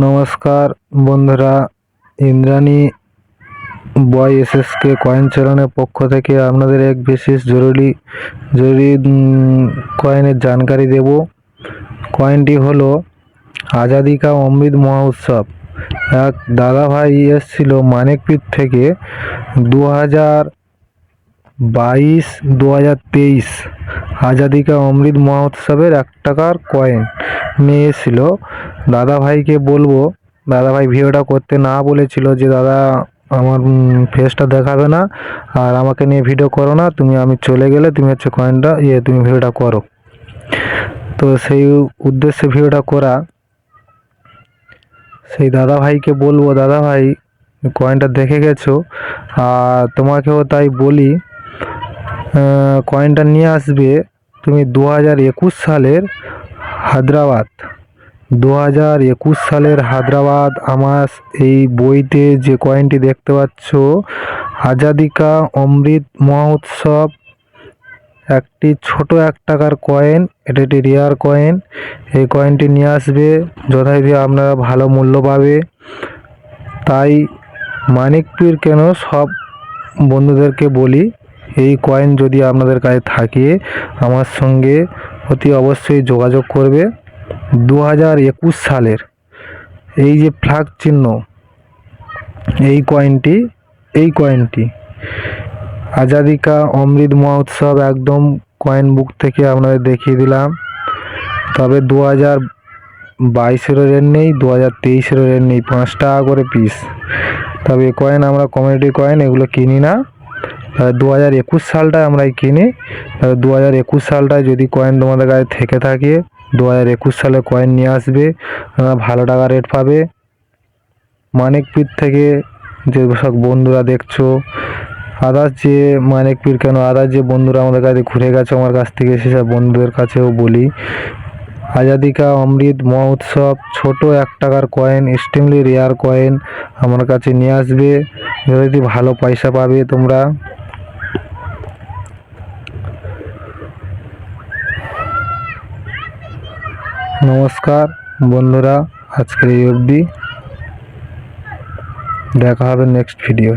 নমস্কার বন্ধুরা, ইন্দ্রাণী বয় এসএসকে কয়েন চালানোর পক্ষ থেকে আপনাদের এক বিশেষ জরুরি জরুরি কয়েনের জানকারি দেব। কয়েনটি হলো আজাদি কা অমৃত মহোৎসব। এক দাদাভাই এসেছিল মানিকপীঠ থেকে দু হাজার বাইশ দু হাজার তেইশ। আজাদি কা অমৃত মহোৎসবের এক টাকার কয়েন নিয়ে দাদা ভাইকে বলব দাদা ভাই ভিডিওটা করতে না বলেছিল যে, দাদা, আমার ফেসটা দেখাবে না আর আমাকে নিয়ে ভিডিও করো না, তুমি আমি চলে গেলে তুমি হচ্ছে কয়েনটা ইয়ে তুমি ভিডিওটা করো। তো সেই উদ্দেশ্যে ভিডিওটা করা। সেই দাদা ভাইকে বলব দাদা ভাই কয়েনটা দেখে গেছো, আর তোমাকেও তাই বলি কয়েনটা নিয়ে আসবে তুমি দু হাজার একুশ সালের হায়দ্রাবাদ। দু হাজার একুশ সালের হায়দ্রাবাদ আমার এই বইতে যে কয়েনটি দেখতে পাচ্ছ, আজাদিকা অমৃত মহোৎসব, একটি ছোট এক টাকার কয়েন, এটা একটি রেয়ার কয়েন, এই কয়েনটি নিয়ে আসবে, যথারীতি আপনারা ভালো মূল্য পাবে। তাই মানিকপীর কেন সব বন্ধুদেরকে বলি, এই কয়েন যদি আপনাদের কাছে থাকে, আমার সঙ্গে অতি অবশ্যই যোগাযোগ করবে। দু হাজার একুশ সালের এই যে ফ্ল্যাগ চিহ্ন, এই কয়েনটি এই কয়েনটি আজাদিকা অমৃত মহোৎসব একদম কয়েন বুক থেকে আপনাদের দেখিয়ে দিলাম। তবে দু হাজার বাইশেরও রেট নেই দু হাজার তেইশেরও রেট নেই, পাঁচ টাকা করে পিস তবে কয়েন আমরা কমিউনিটি কয়েন এগুলো কিনি না। দু হাজার একুশ সালটায় আমরাই কিনি। দু হাজার একুশ সালটায় যদি কয়েন তোমাদের কাছে থেকে থাকে দু হাজার একুশ সালে কয়েন নিয়ে আসবে ভালো টাকা রেট পাবে। মানিকপীর থেকে যে সব বন্ধুরা দেখছ আদার্স যে মানিকপীর কেন আদার্স যে বন্ধুরা আমাদের কাছে ঘুরে গেছে আমার কাছ থেকে সেসব বন্ধুদের কাছেও বলি। আজাদিকা অমৃত মহোৎসব, ছোট এক টাকার কয়েন এক্সট্রিমলি রেয়ার কয়েন আমার কাছে নিয়ে আসবে। যদি ভালো পয়সা পাবে তোমরা। নমস্কার বন্ধুরা আজকের এই অবধি। দেখা হবে নেক্সট ভিডিও